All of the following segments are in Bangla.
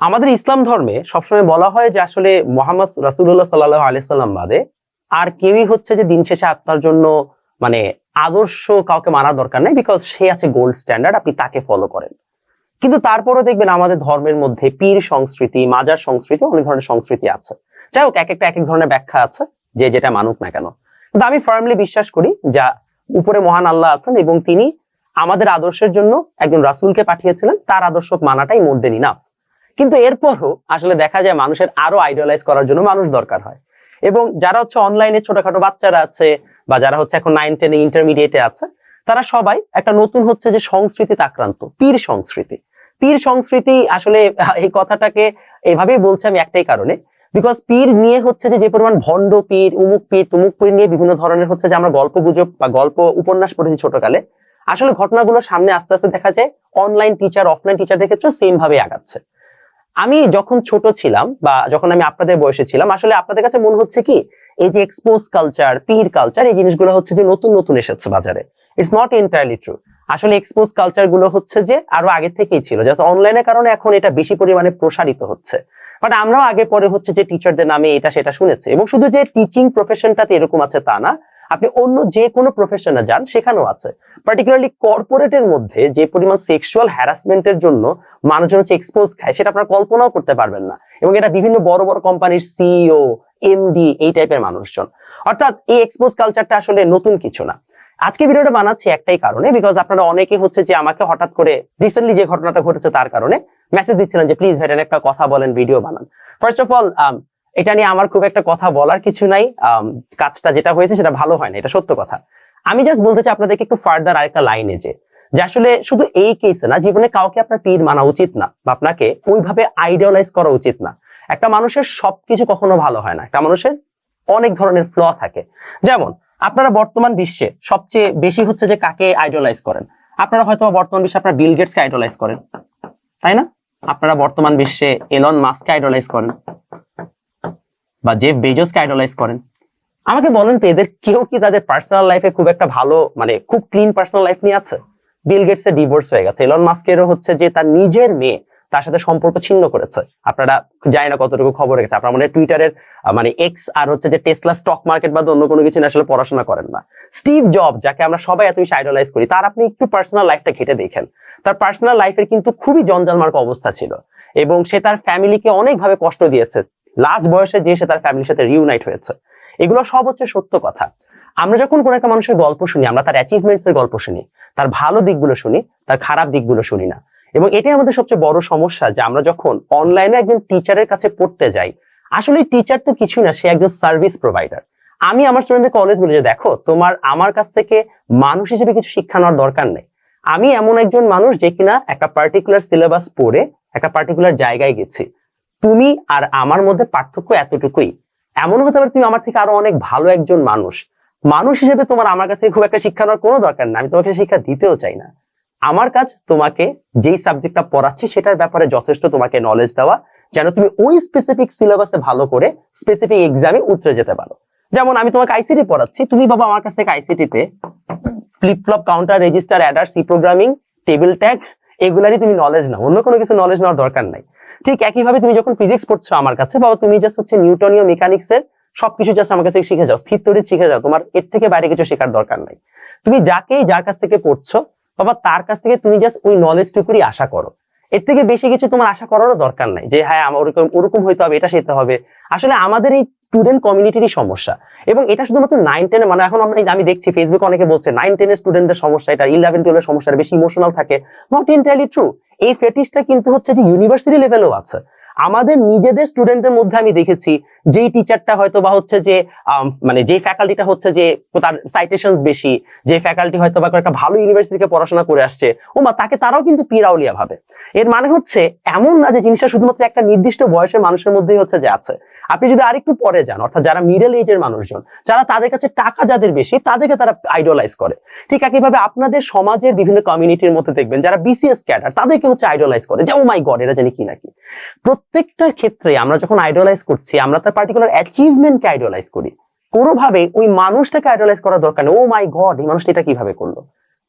আমাদের ইসলাম ধর্মে সবসময় বলা হয় যে আসলে মোহাম্মদ রাসুল্লাহ সাল্লাহ আলিয়াল্লাম বাদে আর কেউই হচ্ছে যে দিন শেষে আপনার জন্য মানে আদর্শ কাউকে মানা দরকার নেই বিকজ সে আছে গোল্ড স্ট্যান্ডার্ড আপনি তাকে ফলো করেন। কিন্তু তারপরে দেখবেন আমাদের ধর্মের মধ্যে পীর সংস্কৃতি, মাজার সংস্কৃতি, অনেক ধরনের সংস্কৃতি আছে। যাই হোক এক একটা এক এক ধরনের ব্যাখ্যা আছে, যে যেটা মানুক না কেন। কিন্তু আমি ফার্মলি বিশ্বাস করি যা উপরে মহান আল্লাহ আছেন এবং তিনি আমাদের আদর্শের জন্য একজন রাসূলকে পাঠিয়েছিলেন, তার আদর্শ মানাটাই মোর দেন ইনাফ কিন্তু এরপরও আসলে দেখা যায় মানুষের আরও আইডিয়ালাইজ করার জন্য মানুষ দরকার হয়। এবং যারা হচ্ছে অনলাইনে ছোটখাটো বাচ্চারা আছে বা যারা হচ্ছে এখন নাইন টেনে ইন্টারমিডিয়েটে আছে, তারা সবাই একটা নতুন হচ্ছে যে সংস্কৃতিতে আক্রান্ত, পীর সংস্কৃতি। পীর সংস্কৃতি আসলে এই কথাটাকে এভাবেই বলছে আমি একটাই কারণে। বিকজ পীর নিয়ে হচ্ছে যে যে পরিমাণ ভণ্ড পীর, উমুক পীর, তুমুক পীর নিয়ে বিভিন্ন ধরনের হচ্ছে যে আমরা গল্প গুজব বা গল্প উপন্যাস পড়েছি ছোটকালে, আসলে ঘটনাগুলো সামনে আস্তে আস্তে দেখা যায় অনলাইন টিচার অফলাইন টিচারদের ক্ষেত্রে সেম ভাবে আগাচ্ছে। আমি যখন ছোট ছিলাম বা যখন আমি আপনাদের বয়সে ছিলাম, আসলে আপনাদের কাছে মনে হচ্ছে কি, এই যে এক্সপোজ কালচার পীর কালচার এই জিনিসগুলো হচ্ছে যে নতুন নতুন এসেছে বাজারে। ইটস নট এন্টায়ারলি ট্রু আসলে এক্সপোজ কালচারগুলো হচ্ছে যে আরও আগে থেকেই ছিল। জাস্ট অনলাইনের কারণে এখন এটা বেশি পরিমাণে প্রসারিত হচ্ছে। বাট আমরাও আগে পরে হচ্ছে যে টিচারদের নামে এটা সেটা শুনেছি। এবং শুধু যে টিচিং প্রফেশনটাতে এরকম আছে তা না আপনি অন্য যে কোনো প্রফেশনে যান, সেখানেও আছে। পার্টিকুলারলি কর্পোরেটের মধ্যে যে পরিমাণ সেক্সুয়াল হ্যারাসমেন্টের জন্য মানুষজন হচ্ছে এক্সপোজ খায়, সেটা আপনারা কল্পনাও করতে পারবেন না। এবং এটা বিভিন্ন বড় বড় কোম্পানির সিইও এমডি এই টাইপের মানুষজন। অর্থাৎ এই এক্সপোজ কালচারটা আসলে নতুন কিছু না। আজকে ভিডিওটা বানাচ্ছি একটাই কারণে বিকজ আপনারা অনেকে হচ্ছে যে আমাকে হঠাৎ করে রিসেন্টলি যে ঘটনাটা ঘটেছে তার কারণে মেসেজ দিচ্ছিলেন যে প্লিজ ভাইটান একটা কথা বলেন ভিডিও বানান। ফার্স্ট অফ অল এটা নিয়ে আমার খুব একটা কথা বলার কিছু নাই। কাজটা যেটা হয়েছে সেটা ভালো হয় না, এটা সত্য কথা। আমি জাস্ট বলতে চাই আপনাদেরকে একটু ফার্দার আরেকটা লাইনে যে যে আসলে শুধু এই কেসে না, জীবনে কাউকে আপনার পীর মানা উচিত না বা আপনাকে ওইভাবে আইডিয়ালাইজ করা উচিত না। একটা মানুষের সবকিছু কখনো ভালো হয় না। একটা মানুষের অনেক ধরনের ফ্ল থাকে। যেমন, আপনারা বর্তমান বিশ্বে সবচেয়ে বেশি হচ্ছে যে কাকে আইডলাইজ করেন। আপনারা হয়তো বর্তমান বিশ্বে আপনার বিল গেটসকে আইডলাইজ করেন। তাই না? আপনারা বর্তমান বিশ্বে এলন মাস্ককে আইডলাইজ করেন। বা জেফ বেজোসকে আইডলাইজ করেন। আমাকে বলেন তো, এদের কেউ কি তাদের পার্সোনাল লাইফে খুব একটা ভালো মানে খুব ক্লিন পার্সোনাল লাইফ নিয়ে আছে? বিল গেটস এর ডিভোর্স হয়ে গেছে এলন মাস্কেরও হচ্ছে যে তার নিজের মেয়ে তার সাথে সম্পর্ক ছিন্ন করেছে। আপনারা জানি না কতটুকু খবর রেখেছে, আপনারা মনে টুইটারের মানে এক্স আর হচ্ছে যে টেসলা স্টক মার্কেট বা অন্য কোনো কিছু আসলে পড়াশোনা করেন না। স্টিভ জব যাকে আমরা সবাই এত বেশি আইডলাইজ করি, তার আপনি একটু পার্সোনাল লাইফটা ঘেটে দেখেন। তার পার্সোনাল লাইফের কিন্তু খুবই জঞ্জালমার্ক অবস্থা ছিল এবং সে তার ফ্যামিলিকে অনেকভাবে কষ্ট দিয়েছে। লাস্ট বয়সে যে সে তার ফ্যামিলির সাথে রিউনাইট হয়েছে। এগুলো সব হচ্ছে সত্য কথা। আমরা যখন কোন একটা মানুষের গল্প শুনি, আমরা তার অ্যাচিভমেন্টস এর গল্প শুনি, তার ভালো দিকগুলো শুনি, তার খারাপ দিকগুলো শুনি না। এবং এটাই আমাদের সবচেয়ে বড় সমস্যা যে আমরা যখন অনলাইনে একজন টিচারের কাছে পড়তে যাই, আসলে টিচার তো কিছুই না, সে একজন সার্ভিস প্রোভাইডার আমি আমার স্টুডেন্টদের কলেজ বলি যে, দেখো, তোমার, আমার কাছ থেকে মানুষ হিসেবে কিছু শিক্ষা নেওয়ার দরকার নেই। আমি এমন একজন মানুষ যে কিনা একটা পার্টিকুলার সিলেবাস পড়ে একটা পার্টিকুলার জায়গায় গেছি। তুমি আর আমার মধ্যে পার্থক্য এতটুকুই। এমন হতে পারে তুমি আমার থেকে আরও অনেক ভালো একজন মানুষ। মানুষ হিসেবে তোমার আমার কাছে খুব একটা শিক্ষা নেওয়ার কোনো দরকার না, আমি তোমাকে শিক্ষা দিতেও চাই না। আমার কাজ তোমাকে যেই সাবজেক্টটা পড়াচ্ছি সেটার ব্যাপারে যথেষ্ট তোমাকে নলেজ দেওয়া, যেন তুমি ওই স্পেসিফিক সিলেবাসে ভালো করে স্পেসিফিক এক্সামে উতরে যেতে পারো। যেমন আমি তোমাকে আইসিটি পড়াচ্ছি, তুমি বাবা আমার কাছ আইসিটিতে flip flop counter register adder C programming table tag এগুলারই তুমি নলেজ নাও। অন্য কোনো কিছু নলেজ নেওয়ার দরকার নাই। ঠিক একইভাবে তুমি যখন ফিজিক্স পড়ছো আমার কাছে বাবা তুমি জাস্ট হচ্ছে নিউটনীয় মেকানিক্সের সবকিছু জাস্ট আমার কাছে শিখে যাও, স্থির শিখে যাও, তোমার এর থেকে বাইরে কিছু শেখার দরকার নাই। তুমি যাকেই যার কাছ থেকে পড়ছো, বাবা তার কাছ থেকে তুমি জাস্ট ওই নলেজটুকুরই আশা করো। এর থেকে বেশি কিছু তোমার আশা করারও দরকার নাই যে হ্যাঁ আমার ওরকম ওরকম হইতে হবে, এটা সেটা হবে। আসলে আমাদের এই স্টুডেন্ট কমিউনিটিরই সমস্যা। এবং এটা শুধুমাত্র নাইন টেনে মানে এখন আমরা আমি দেখছি ফেসবুকে অনেকে বলছে নাইন টেনের স্টুডেন্টদের সমস্যা এটা ইলেভেন টুয়েলভের সমস্যা বেশি ইমোশনাল থাকে। নট ইন্টারলি ট্রু এই ফেটিসটা কিন্তু হচ্ছে যে ইউনিভার্সিটি লেভেলেও আছে। আমাদের নিজেদের স্টুডেন্টদের মধ্যে আমি দেখেছি, যেই টিচারটা হয়তো বা হচ্ছে যে মানে যে ফ্যাকাল্টিটা হচ্ছে যে, তার সাইটেশন বেশি, যে ফ্যাকাল্টি হয়তো বা একটা ভালো ইউনিভার্সিটিতে পড়াশোনা করে আসছে, ও মা, তাকে তারাও কিন্তু পিরাউলিয়া ভাবে। এর মানে হচ্ছে, এমন না যে জিনিসটা শুধুমাত্র একটা নির্দিষ্ট বয়সের মানুষের মধ্যেই হচ্ছে যে আছে। আপনি যদি আরেকটু পরে যান, অর্থাৎ যারা মিডল এজের মানুষজন, যারা তাদের কাছে টাকা যাদের বেশি, তাদেরকে তারা আইডলাইজ করে। ঠিক একইভাবে আপনাদের সমাজের বিভিন্ন কমিউনিটির মধ্যে দেখবেন, যারা বিসিএস ক্যাডার তাদেরকে হচ্ছে আইডলাইজ করে যে, ও মাই গড এরা জানি কি নাকি প্রত্যেকটা ক্ষেত্রে আমরা যখন আইডলাইজ করছি, আমরা তার পার্টিকুলার অ্যাচিভমেন্টকে আইডলাইজ করি। কোনোভাবে ওই মানুষটাকে আইডলাইজ করার দরকার নেই। ও মাই গড এই মানুষটা এটা কীভাবে করল?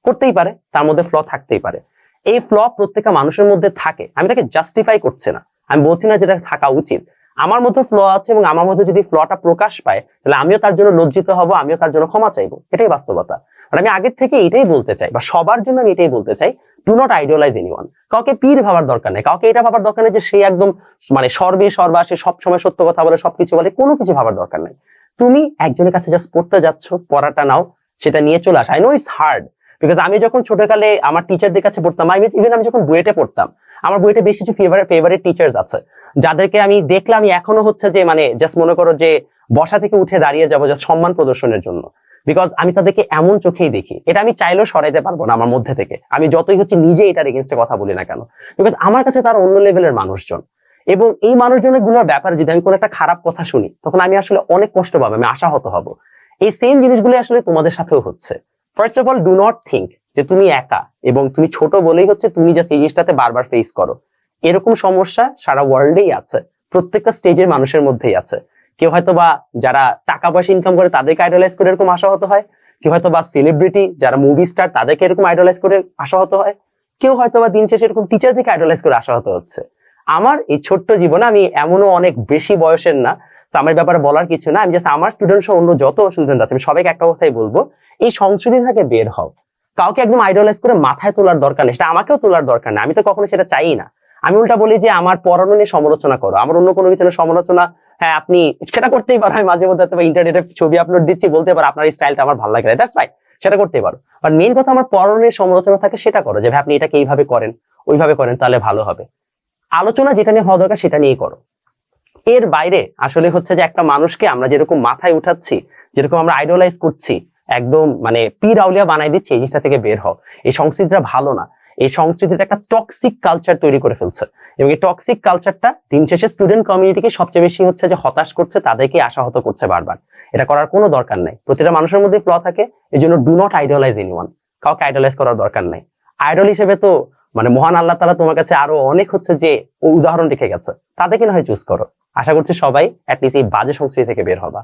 করতেই পারে, তার মধ্যে ফ্ল থাকতেই পারে। এই ফ্ল প্রত্যেকটা মানুষের মধ্যে থাকে। আমি তাকে জাস্টিফাই করছে না। আমি বলছি না যেটা থাকা উচিত। আমার মধ্যে ফ্ল আছে এবং আমার মধ্যে যদি ফ্লটা প্রকাশ পায়, তাহলে আমিও তার জন্য লজ্জিত হব, আমিও তার জন্য ক্ষমা চাইব। এটাই বাস্তবতা। আর আমি আগের থেকে এটাই বলতে চাই, বা সবার জন্য আমি এটাই বলতে চাই ডু নট আইডিয়ালাইজ এনিওয়ান কাউকে পীর ভাবার দরকার নেই, কাউকে এটা ভাবার দরকার নেই যে সে একদম মানে সর্বে, সর্বা, সে সবসময় সত্য কথা বলে, সবকিছু বলে, কোনো কিছু ভাবার দরকার নেই। তুমি একজনের কাছে জাস্ট পড়তে যাচ্ছ, পড়াটা নাও, সেটা নিয়ে চলে আস। I know it's hard because আমি যখন ছোটকালে আমার টিচারদের কাছে পড়তাম আমি ইভেন আমি যখন বুয়েটে পড়তাম, আমার বুয়েটে বেশ কিছু ফেভারিট ফেভারিট টিচার্স আছে, যাদেরকে আমি দেখলাম আমি এখনও হচ্ছে যে মানে জাস্ট মনে করো যে, বসা থেকে উঠে দাঁড়িয়ে যাব জাস্ট সম্মান প্রদর্শনের জন্য। বিকজ আমি তাদেরকে এমন চোখেই দেখি, এটা আমি চাইলেও সরাইতে পারব না আমার মধ্যে থেকে। আমি যতই হচ্ছে নিজে এটার এগেনস্টে কথা বলি না কেন। বিকজ আমার কাছে তার অন্য লেভেলের মানুষজন। এবং এই মানুষজনেরগুলোর ব্যাপারে যদি আমি কোনো একটা খারাপ কথা শুনি, তখন আমি আসলে অনেক কষ্ট পাবো, আমি আশাহত হব। এই সেম জিনিসগুলো আসলে তোমাদের সাথেও হচ্ছে। First of all do not think যে তুমি একা এবং তুমি ছোট বলেই হচ্ছে তুমি জাস্ট এই জিনিসটাতে বারবার ফেস করো। এরকম সমস্যা সারা ওয়ার্ল্ডেই আছে। প্রত্যেকটা স্টেজের মানুষের মধ্যেই আছে। কেউ হয়তো বা যারা টাকা পয়সা ইনকাম করে তাদেরকে আইডলাইজ করে এরকম আশাহত হয়। কেউ হয়তো বা সেলিব্রিটি যারা মুভি স্টার তাদেরকে এরকম আইডলাইজ করে আশাহত হয়। কেউ হয়তো বা দিন শেষে এরকম টিচার থেকে আইডলাইজ করে আশা আশাহত হচ্ছে। আমার এই ছোট্ট জীবনে আমি এমনও অনেক বেশি বয়সের না। আমার ব্যাপারে বলার কিছু না। আমি জাস্ট আমার স্টুডেন্ট সহ অন্য যত স্টুডেন্ট আছে, আমি সবাইকে একটা কথাই বলব। এই সংস্কৃতি থেকে বের হও। কাউকে একদম আইডলাইজ করে মাথায় তোলার দরকার নেই, সেটা আমাকেও তোলার দরকার নেই। আমি তো কখনো সেটা চাই না। আমি উল্টা বলি যে, আমার পড়ানো নিয়ে সমালোচনা করো। আমার অন্য কোনো কিছু সমালোচনা হ্যাঁ আপনি সেটা করতেই পারো। আমি মাঝে মধ্যে ইন্টারনেটে ছবি আপলোড দিচ্ছি, বলতে পারো আপনার স্টাইলটা আমার ভালো লাগে না। দ্যাটস ফাইন সেটা করতেই পারো। বাট মেইন কথা আমার পড়ানো নিয়ে সমালোচনা থাকে, সেটা করো যে, ভাই, আপনি এটাকে এইভাবে করেন, ওইভাবে করেন, তাহলে ভালো হবে। আলোচনা যেটা নিয়ে হওয়া দরকার, সেটা নিয়েই করো। এর বাইরে আসলে হচ্ছে যে, একটা মানুষকে আমরা যেরকম মাথায় উঠাচ্ছি, যেরকম আমরা আইডলাইজ করছি একদম মানে পীর আউলিয়া বানাই দিচ্ছি, এই জিনিসটা থেকে বের হও। এই সংস্কৃতিটা ভালো না। এই সংস্কৃতিটা একটা টক্সিক কালচার তৈরি করে ফেলছে। এবং এই টক্সিক কালচারটা দিন শেষে স্টুডেন্ট কমিউনিটিকে সবচেয়ে বেশি হচ্ছে যে হতাশ করছে, তাদেরকে আশাহত করছে বারবার। এটা করার কোনো দরকার নাই। প্রতিটা মানুষের মধ্যে ফ্ল থাকে এই জন্য ডু নট আইডলাইজ এনিওয়ান কাউকে আইডলাইজ করার দরকার নাই। আইডল হিসেবে তো মানে মহান আল্লাহ তালা তোমার কাছে আরও অনেক হচ্ছে যে উদাহরণ রেখে গেছে। তাদেরকে না হয় চুজ করো। আশা করছি সবাই অ্যাটলিস্ট এই বাজে সংস্কৃতি থেকে বের হবা।